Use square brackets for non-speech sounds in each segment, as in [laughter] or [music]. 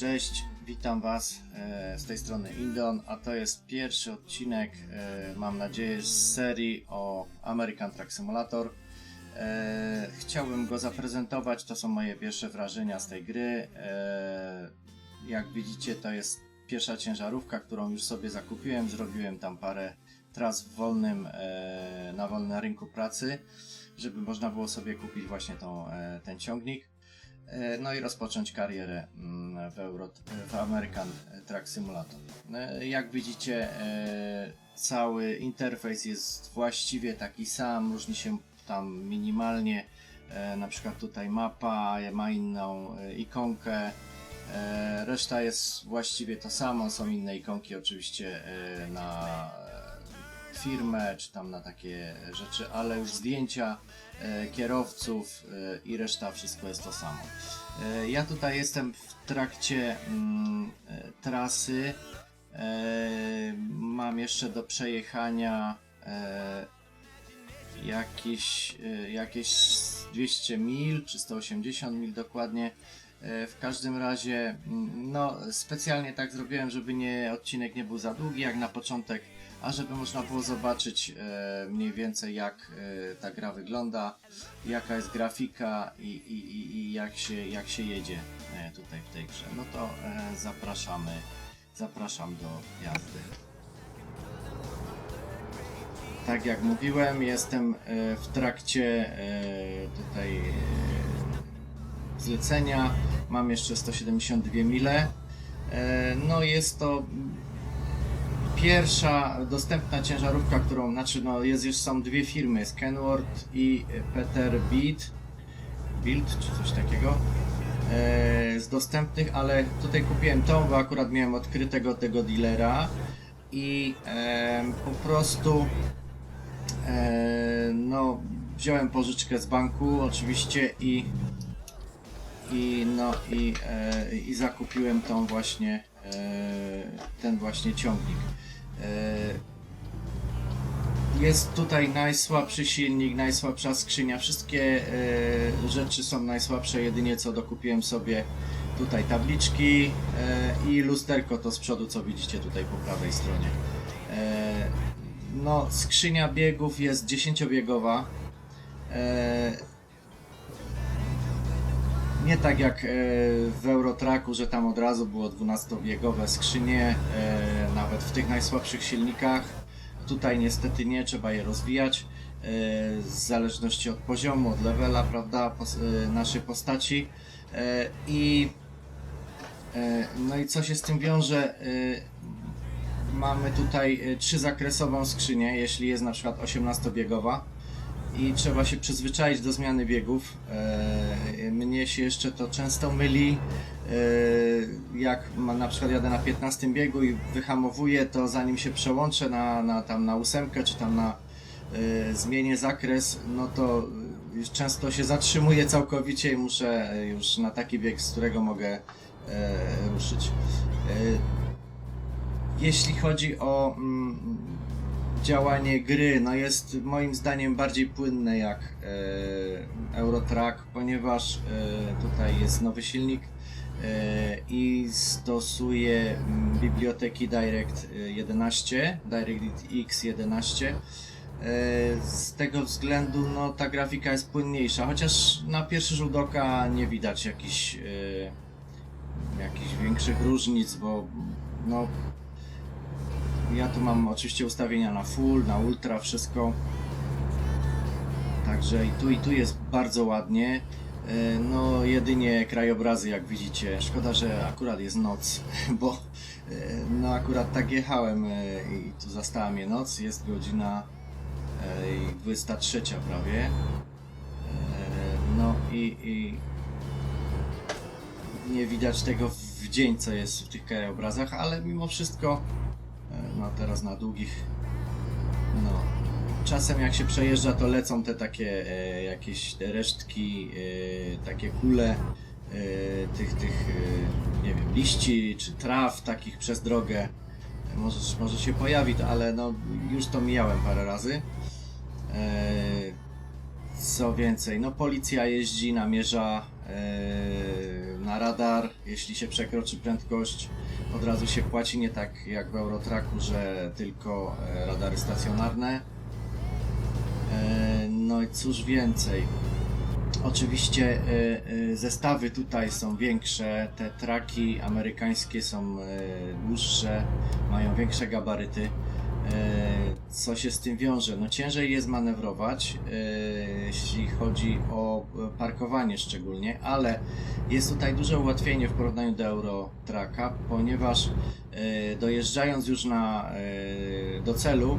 Cześć, witam Was e, z tej strony Indon, a to jest pierwszy odcinek, e, mam nadzieję, z serii o American Truck Simulator. E, chciałbym go zaprezentować, to są moje pierwsze wrażenia z tej gry. Jak widzicie, to jest pierwsza ciężarówka, którą już sobie zakupiłem, zrobiłem tam parę tras w wolnym, na wolnym rynku pracy, żeby można było sobie kupić właśnie tą, ten ciągnik. E, No i rozpocząć karierę mm, w, Euro, w American Truck Simulator. E, Jak widzicie, e, cały interfejs jest właściwie taki sam, różni się tam minimalnie. Na przykład tutaj mapa ma inną ikonkę. Reszta jest właściwie to samo, są inne ikonki oczywiście na firmę czy tam na takie rzeczy, ale już zdjęcia e, kierowców e, i reszta wszystko jest to samo. E, Ja tutaj jestem w trakcie mm, trasy. Mam jeszcze do przejechania jakieś, jakieś 200 mil czy 180 mil dokładnie. W każdym razie, mm, no specjalnie tak zrobiłem, żeby nie odcinek nie był za długi jak na początek, a żeby można było zobaczyć e, mniej więcej jak e, ta gra wygląda, jaka jest grafika i, i, i, i jak, się, jak się jedzie e, tutaj w tej grze. No to e, zapraszamy, zapraszam do jazdy. Tak jak mówiłem, jestem e, w trakcie e, tutaj e, zlecenia. Mam jeszcze 172 mile. E, No jest to pierwsza dostępna ciężarówka, którą, znaczy no jest już są dwie firmy, Kenworth i Peter Beat, Build czy coś takiego e, z dostępnych, ale tutaj kupiłem tą, bo akurat miałem odkrytego tego dealera i e, po prostu e, no wziąłem pożyczkę z banku oczywiście i i no i, e, i zakupiłem tą właśnie e, ten właśnie ciągnik. E, jest tutaj najsłabszy silnik, najsłabsza skrzynia, wszystkie e, rzeczy są najsłabsze, jedynie co dokupiłem sobie tutaj tabliczki e, i lusterko to z przodu, co widzicie tutaj po prawej stronie. No, skrzynia biegów jest 10-biegowa. Nie tak jak e, w Eurotraku, że tam od razu było 12-biegowe skrzynie, e, nawet w tych najsłabszych silnikach. Tutaj niestety nie, trzeba je rozwijać e, w zależności od poziomu, od levela, prawda, naszej postaci. I no i co się z tym wiąże? Mamy tutaj trzyzakresową skrzynię, jeśli jest na przykład 18-biegowa i trzeba się przyzwyczaić do zmiany biegów. E, mnie się jeszcze to często myli. E, jak na przykład jadę na 15 biegu i wyhamowuję, to zanim się przełączę na, na, tam na ósemkę czy tam na e, zmienię zakres, no to często się zatrzymuję całkowicie i muszę już na taki bieg, z którego mogę ruszyć. Jeśli chodzi o mm, działanie gry, no jest moim zdaniem bardziej płynne jak e, Eurotrack, ponieważ e, tutaj jest nowy silnik e, i stosuje mm, biblioteki Direct e, 11, DirectX 11. E, Z tego względu no, ta grafika jest płynniejsza, chociaż na pierwszy rzut oka nie widać jakichś, e, jakichś większych różnic, bo no, ja tu mam oczywiście ustawienia na full, na ultra, wszystko. Także i tu i tu jest bardzo ładnie. E, No jedynie krajobrazy jak widzicie. Szkoda, że akurat jest noc, [laughs] bo e, no akurat tak jechałem e, i tu zastała mnie noc. Jest godzina e, i 23 prawie. No i, i nie widać tego w dzień, co jest w tych krajobrazach, ale mimo wszystko teraz na długich no czasem jak się przejeżdża to lecą te takie e, jakieś resztki e, takie kule e, tych tych e, nie wiem liści czy traw takich przez drogę. Może, może się pojawi to, ale no już to mijałem parę razy. E, co więcej no policja jeździ namierza e, radar. Jeśli się przekroczy prędkość, od razu się płaci, nie tak jak w Eurotraku, że tylko e, radary stacjonarne. E, No i cóż więcej. Oczywiście e, zestawy tutaj są większe, te traki amerykańskie są dłuższe, mają większe gabaryty. E, Co się z tym wiąże? No ciężej jest manewrować, e, jeśli chodzi o e, parkowanie szczególnie, ale jest tutaj duże ułatwienie w porównaniu do Eurotraka, ponieważ dojeżdżając już na, do celu,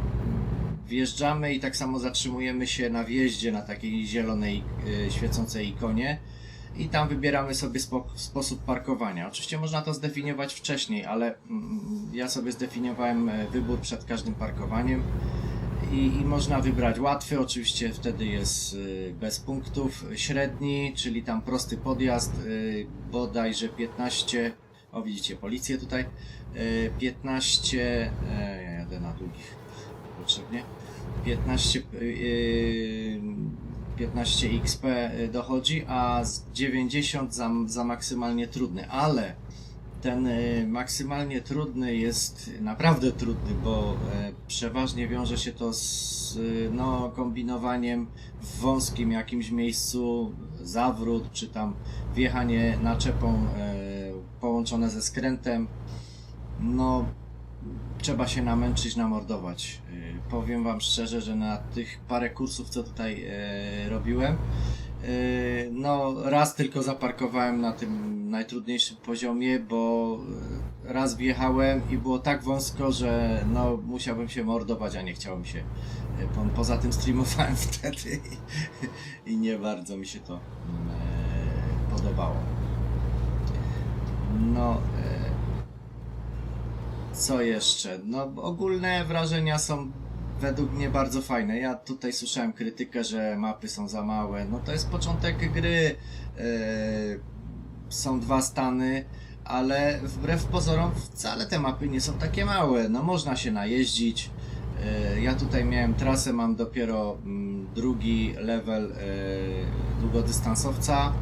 wjeżdżamy i tak samo zatrzymujemy się na wjeździe na takiej zielonej świecącej ikonie i tam wybieramy sobie spo, sposób parkowania. Oczywiście można to zdefiniować wcześniej, ale mm, ja sobie zdefiniowałem e, wybór przed każdym parkowaniem i, i można wybrać łatwy, oczywiście wtedy jest y, bez punktów, średni, czyli tam prosty podjazd, y, bodajże 15, o widzicie policję tutaj, y, 15, e, ja jadę na długich potrzebnie, 15, y, 15 XP dochodzi, a z 90 za, za maksymalnie trudny, ale ten y, maksymalnie trudny jest naprawdę trudny, bo e, przeważnie wiąże się to z y, no, kombinowaniem w wąskim jakimś miejscu, zawrót, czy tam wjechanie naczepą e, połączone ze skrętem. No, trzeba się namęczyć, namordować. Y, Powiem Wam szczerze, że na tych parę kursów, co tutaj e, robiłem, e, no raz tylko zaparkowałem na tym najtrudniejszym poziomie, bo raz wjechałem i było tak wąsko, że no musiałbym się mordować, a nie chciałem się. Po- Poza tym streamowałem [laughs] wtedy i, i nie bardzo mi się to e, podobało. No, e, co jeszcze? No, ogólne wrażenia są według mnie bardzo fajne. Ja tutaj słyszałem krytykę, że mapy są za małe. No to jest początek gry. Yy, są dwa stany, ale wbrew pozorom wcale te mapy nie są takie małe. No można się najeździć. Yy, ja tutaj miałem trasę, mam dopiero mm, drugi level yy, długodystansowca.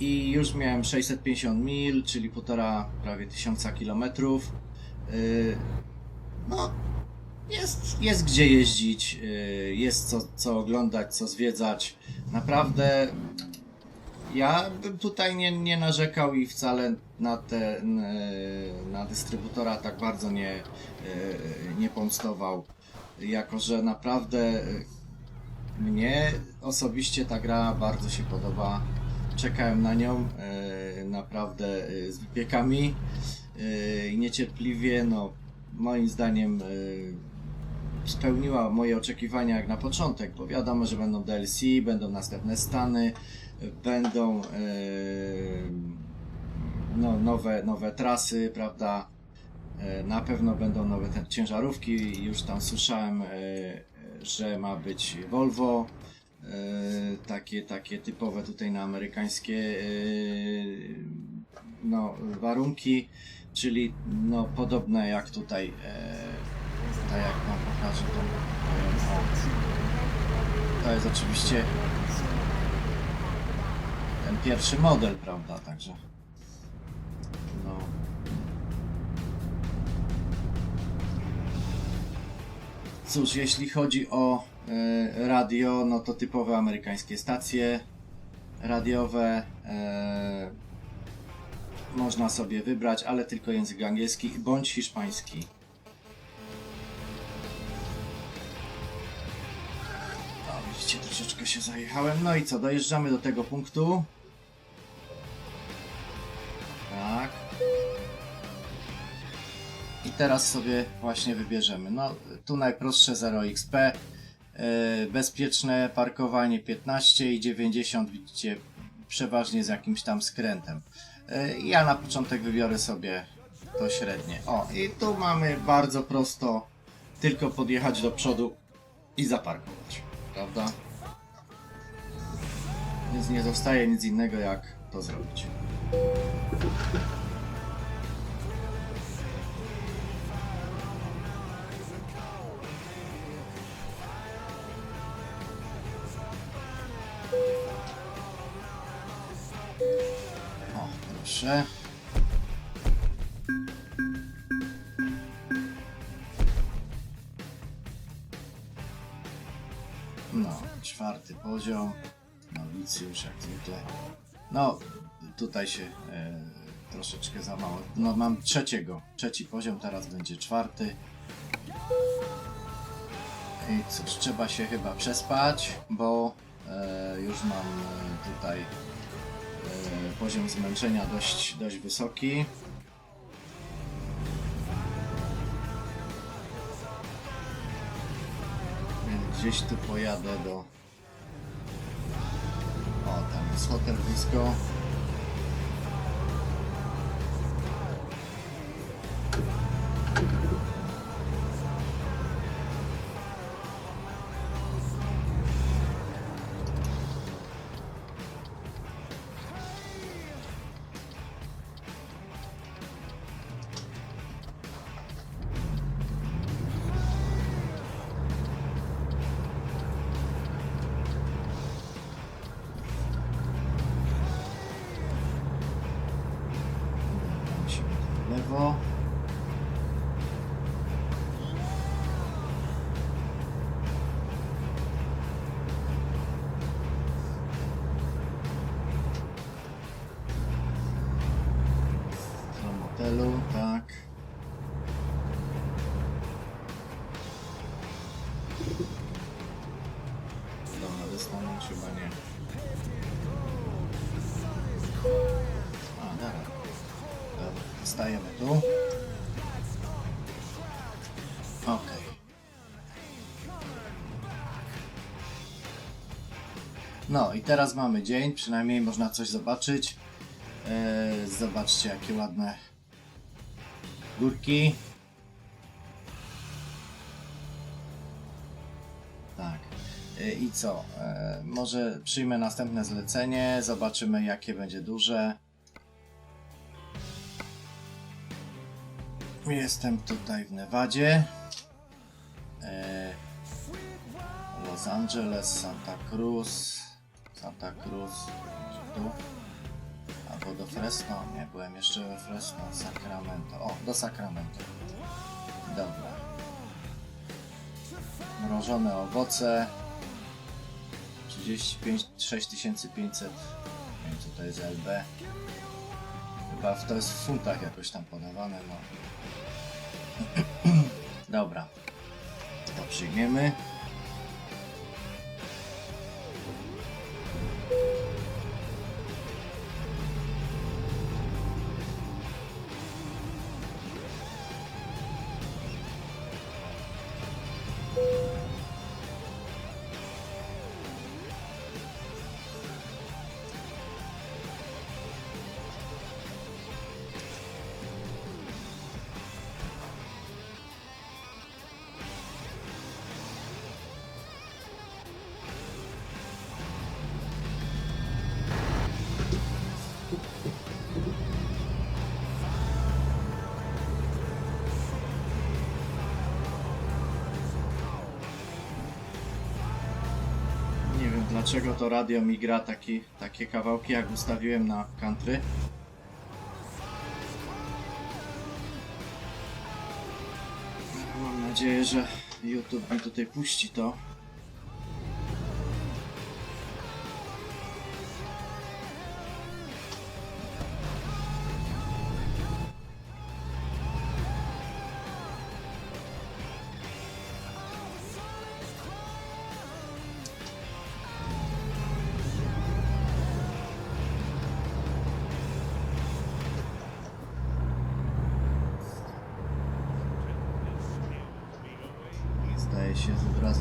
I już miałem 650 mil, czyli półtora prawie tysiąca kilometrów. Yy, No, jest, jest gdzie jeździć, yy, jest co, co oglądać, co zwiedzać. Naprawdę ja bym tutaj nie, nie narzekał i wcale na, te, na dystrybutora tak bardzo nie, yy, nie pomstował. Jako, że naprawdę mnie osobiście ta gra bardzo się podoba. Czekałem na nią e, naprawdę e, z wypiekami e, i niecierpliwie. No, moim zdaniem spełniła moje oczekiwania jak na początek, bo wiadomo, że będą DLC, będą następne stany, będą no, nowe, nowe trasy, prawda? Na pewno będą nowe ciężarówki. Już tam słyszałem, że ma być Volvo. E, Takie, takie typowe tutaj na amerykańskie e, no, warunki, czyli no, podobne jak tutaj. e, Tak jak wam pokażę tą. To jest oczywiście ten pierwszy model, prawda? Także. Cóż, jeśli chodzi o e, radio, no to typowe amerykańskie stacje radiowe. E, można sobie wybrać, ale tylko język angielski bądź hiszpański. O, widzicie, troszeczkę się zajechałem. No i co, dojeżdżamy do tego punktu. Teraz sobie właśnie wybierzemy. No, tu najprostsze 0 XP. Yy, bezpieczne parkowanie 15 i 90 widzicie przeważnie z jakimś tam skrętem. Yy, ja na początek wybiorę sobie to średnie. O, i tu mamy bardzo prosto tylko podjechać do przodu i zaparkować. Prawda? Więc nie zostaje nic innego jak to zrobić. Proszę. No, czwarty poziom. Nowicjusz jak zwykle. No, tutaj się e, troszeczkę za mało. No, mam trzeciego. Trzeci poziom, teraz będzie czwarty. I cóż, trzeba się chyba przespać, bo e, już mam e, tutaj poziom zmęczenia dość, dość wysoki. Więc gdzieś tu pojadę do... O, tam jest hotel blisko. W lewo. No i teraz mamy dzień, przynajmniej można coś zobaczyć. Eee, zobaczcie jakie ładne górki. Tak. E, I co? E, może przyjmę następne zlecenie, zobaczymy jakie będzie duże. Jestem tutaj w Nevadzie. E, Los Angeles, Santa Cruz. Santa Cruz. Tu. Albo do Fresno. Nie, byłem jeszcze we Fresno. Sacramento. O, do Sacramento. Dobra. Mrożone owoce. 35, 6500. Nie wiem co to jest LB. Chyba to jest w funtach jakoś tam podawane, no. [clears throat] Dobra. To przyjmiemy. Dlaczego to radio mi gra taki, takie kawałki jak ustawiłem na country. Mam nadzieję, że YouTube mi tutaj puści to. A U.S.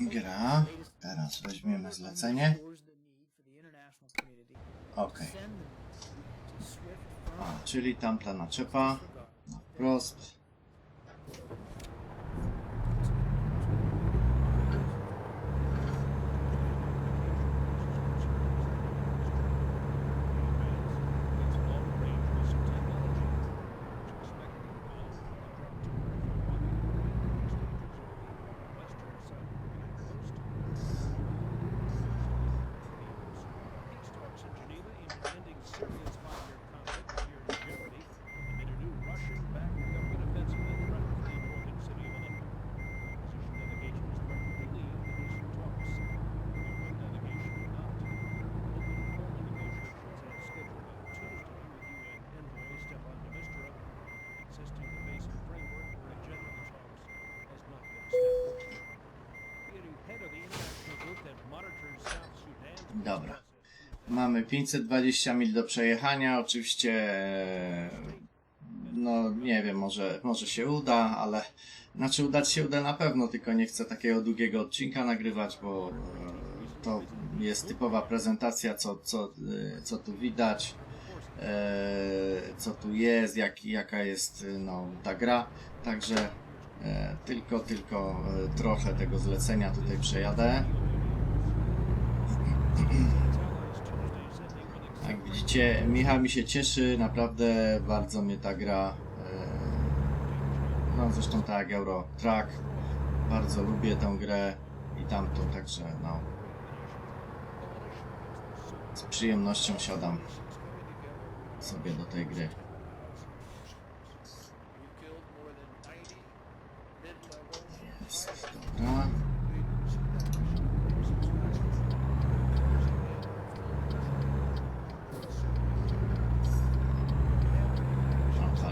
Gra. Teraz weźmiemy zlecenie. Okej. A, czyli tamta naczepa. Na wprost. Dobra. Mamy 520 mil do przejechania. Oczywiście, no nie wiem, może, może się uda, ale znaczy udać się uda na pewno, tylko nie chcę takiego długiego odcinka nagrywać, bo e, to jest typowa prezentacja, co, co, e, co tu widać, e, co tu jest, jak, jaka jest no, ta gra. Także tylko, tylko trochę tego zlecenia tutaj przejadę. Jak widzicie, Michał mi się cieszy, naprawdę bardzo mnie ta gra, e, no zresztą tak jak Euro Truck, bardzo lubię tę grę i tamtą, także no, z przyjemnością siadam sobie do tej gry. Jest, dobra. Mam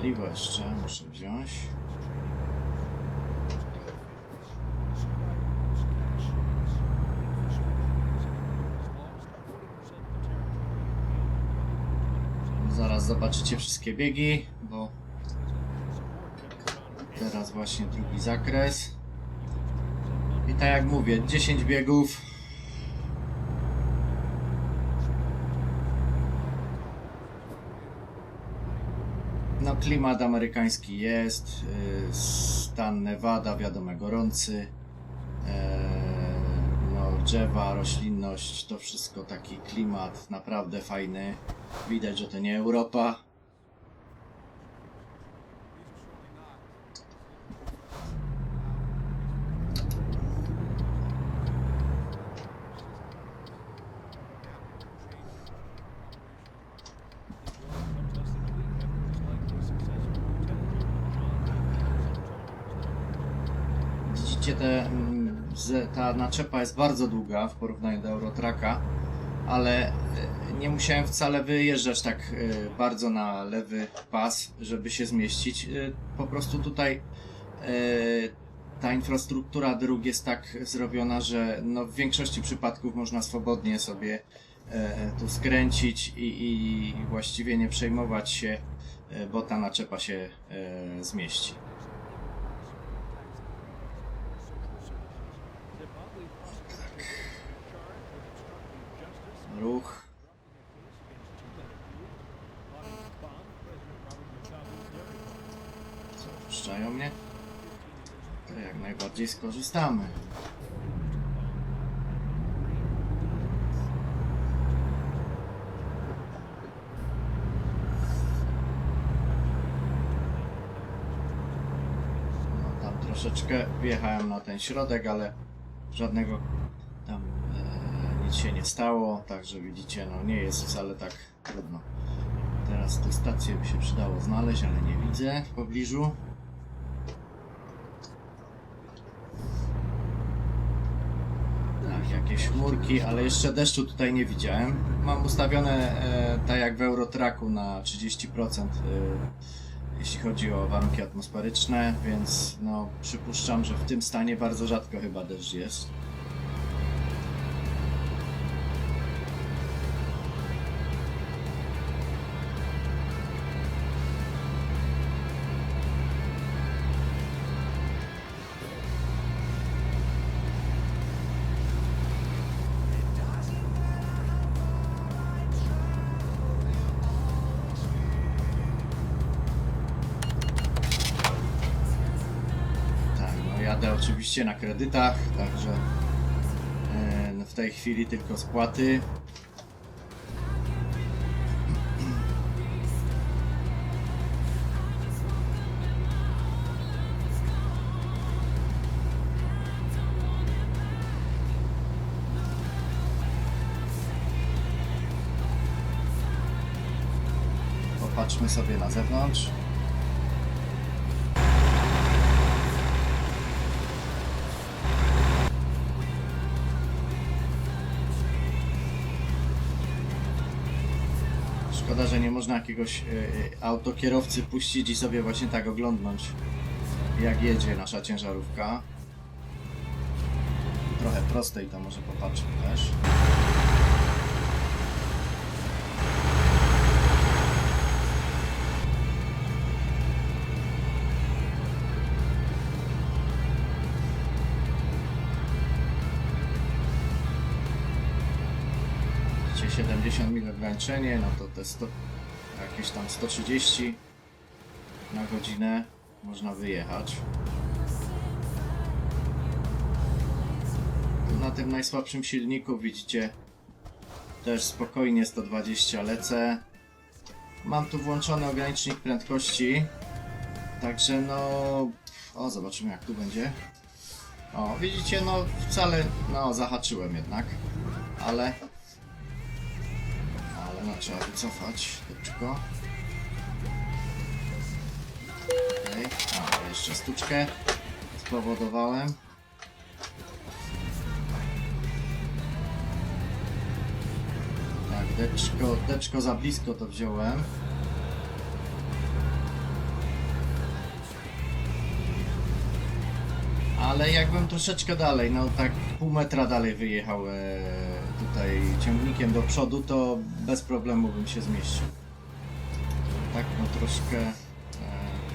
paliwo jeszcze, muszę wziąć. Zaraz zobaczycie wszystkie biegi, bo teraz właśnie drugi zakres. I tak jak mówię, 10 biegów. Klimat amerykański jest, y, stan Nevada wiadomo gorący, e, no drzewa, roślinność, to wszystko taki klimat naprawdę fajny. Widać, że to nie Europa. Widzicie, te, mm, że ta naczepa jest bardzo długa w porównaniu do Eurotraka, ale e, nie musiałem wcale wyjeżdżać tak e, bardzo na lewy pas, żeby się zmieścić. E, Po prostu tutaj ta infrastruktura dróg jest tak zrobiona, że no w większości przypadków można swobodnie sobie tu skręcić i, i właściwie nie przejmować się, bo ta naczepa się zmieści. Wpuszczają mnie? To jak najbardziej skorzystamy. No, tam troszeczkę wjechałem na ten środek, ale żadnego tam e, nic się nie stało, także widzicie, no nie jest wcale tak trudno. Teraz tę stację by się przydało znaleźć, ale nie widzę w pobliżu. Tak, jakieś ale jeszcze deszczu tutaj nie widziałem. Mam ustawione e, tak jak w Eurotraku na 30%. E, jeśli chodzi o warunki atmosferyczne, więc no, przypuszczam, że w tym stanie bardzo rzadko chyba deszcz jest. Oczywiście na kredytach, także e, no w tej chwili tylko spłaty. Popatrzmy sobie na zewnątrz. Szkoda, że nie można jakiegoś y, autokierowcy puścić i sobie właśnie tak oglądnąć, jak jedzie nasza ciężarówka. Trochę prostej to może popatrzmy też. 150 mil ograniczenie, no to te 100, jakieś tam 130 na godzinę można wyjechać. Tu na tym najsłabszym silniku widzicie też spokojnie 120 lecę. Mam tu włączony ogranicznik prędkości. Także no... O, zobaczymy jak tu będzie. O, widzicie, no wcale... No, zahaczyłem jednak. Ale... No, trzeba wycofać szybko. Okej, a jeszcze sztuczkę spowodowałem. Tak, deczko, deczko za blisko to wziąłem. Ale jakbym troszeczkę dalej, no tak pół metra dalej wyjechał tutaj ciągnikiem do przodu, to bez problemu bym się zmieścił. Tak, no troszkę, e,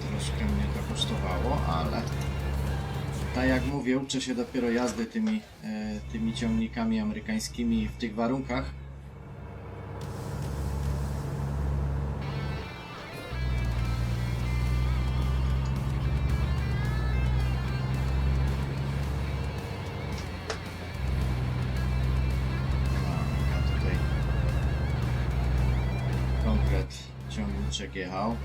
troszkę mnie to kosztowało, ale tak jak mówię, uczę się dopiero jazdy tymi, e, tymi ciągnikami amerykańskimi w tych warunkach. check it out.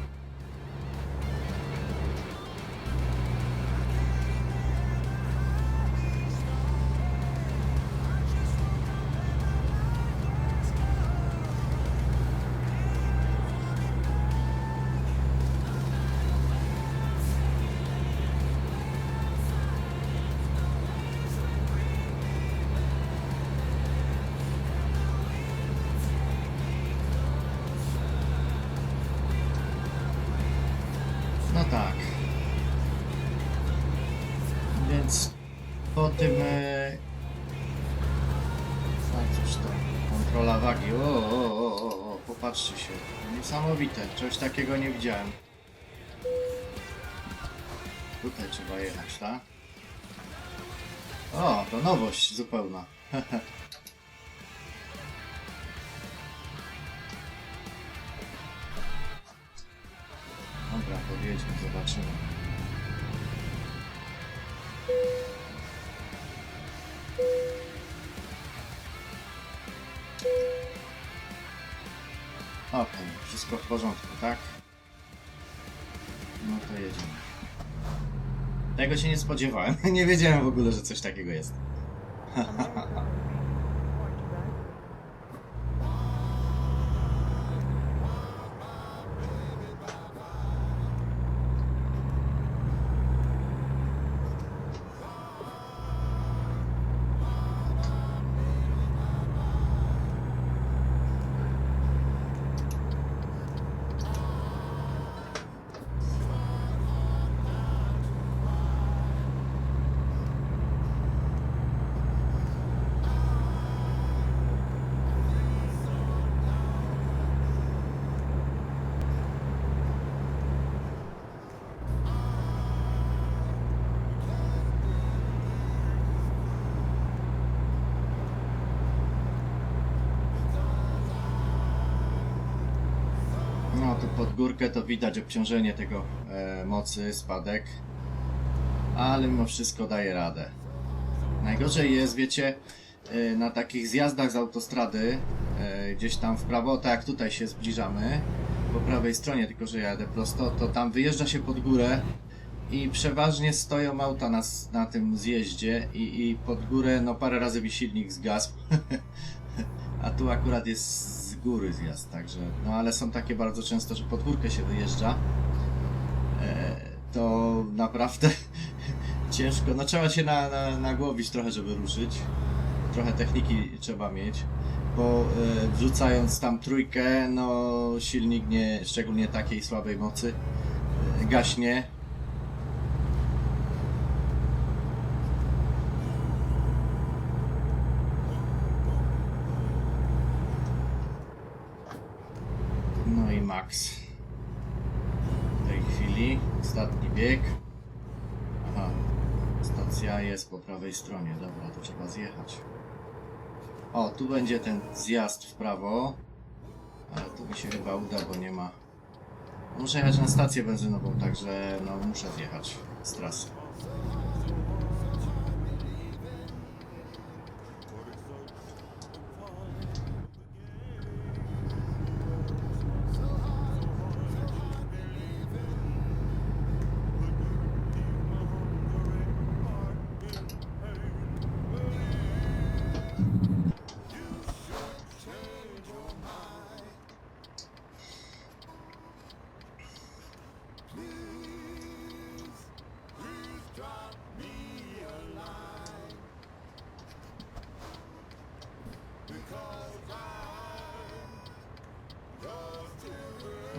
Popatrzcie się. Niesamowite. Czegoś takiego nie widziałem. Tutaj trzeba jechać, tak? O, to nowość zupełna. [laughs] Dobra, podjedźmy, zobaczymy. Wszystko w porządku, tak? No to jedziemy. Tego się nie spodziewałem. [laughs] nie wiedziałem w ogóle, że coś takiego jest. No tu pod górkę to widać obciążenie tego e, mocy, spadek. Ale mimo wszystko daje radę. Najgorzej jest, wiecie, e, na takich zjazdach z autostrady, e, gdzieś tam w prawo, tak jak tutaj się zbliżamy, po prawej stronie, tylko że jadę prosto, to tam wyjeżdża się pod górę i przeważnie stoją auta na, na tym zjeździe i, i pod górę no parę razy mi silnik zgasł. [laughs] A tu akurat jest góry zjazd, także no ale są takie bardzo często, że pod górkę się wyjeżdża. E, to naprawdę [laughs] ciężko. No trzeba się na, na, nagłowić trochę, żeby ruszyć. Trochę techniki trzeba mieć, bo e, wrzucając tam trójkę, no silnik nie, szczególnie takiej słabej mocy, e, gaśnie. No i max. W tej chwili ostatni bieg. Aha, stacja jest po prawej stronie. Dobra, to trzeba zjechać. O, tu będzie ten zjazd w prawo. Ale tu mi się chyba uda, bo nie ma. Muszę jechać na stację benzynową, także no muszę zjechać z trasy.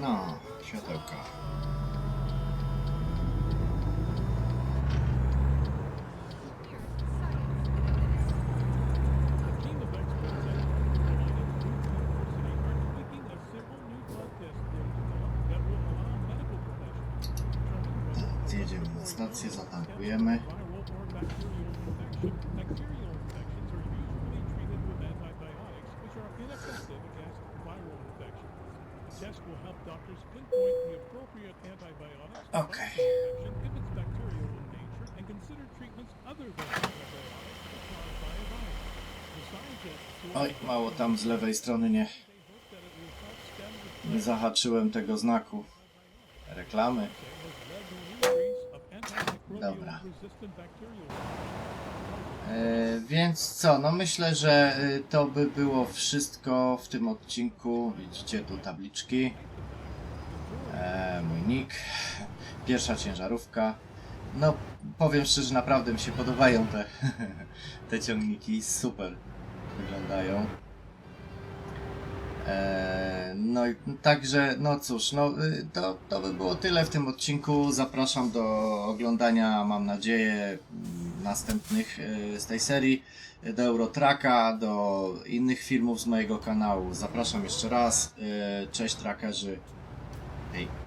Determine whether Zjedziemy na stację, zatankujemy. Oj, mało tam z lewej strony nie, nie zahaczyłem tego znaku. Reklamy. Dobra. E, więc co, no myślę, że e, to by było wszystko w tym odcinku. Widzicie tu tabliczki. E, mój nick. Pierwsza ciężarówka. No, powiem szczerze, naprawdę mi się podobają te, [laughs] te ciągniki. Super wyglądają. E, no i także, no cóż, no y, to, to by było tyle w tym odcinku. Zapraszam do oglądania, mam nadzieję, mm, następnych y, z tej serii, y, do Eurotraka, do innych filmów z mojego kanału. Zapraszam jeszcze raz. Cześć trackerzy. Hej.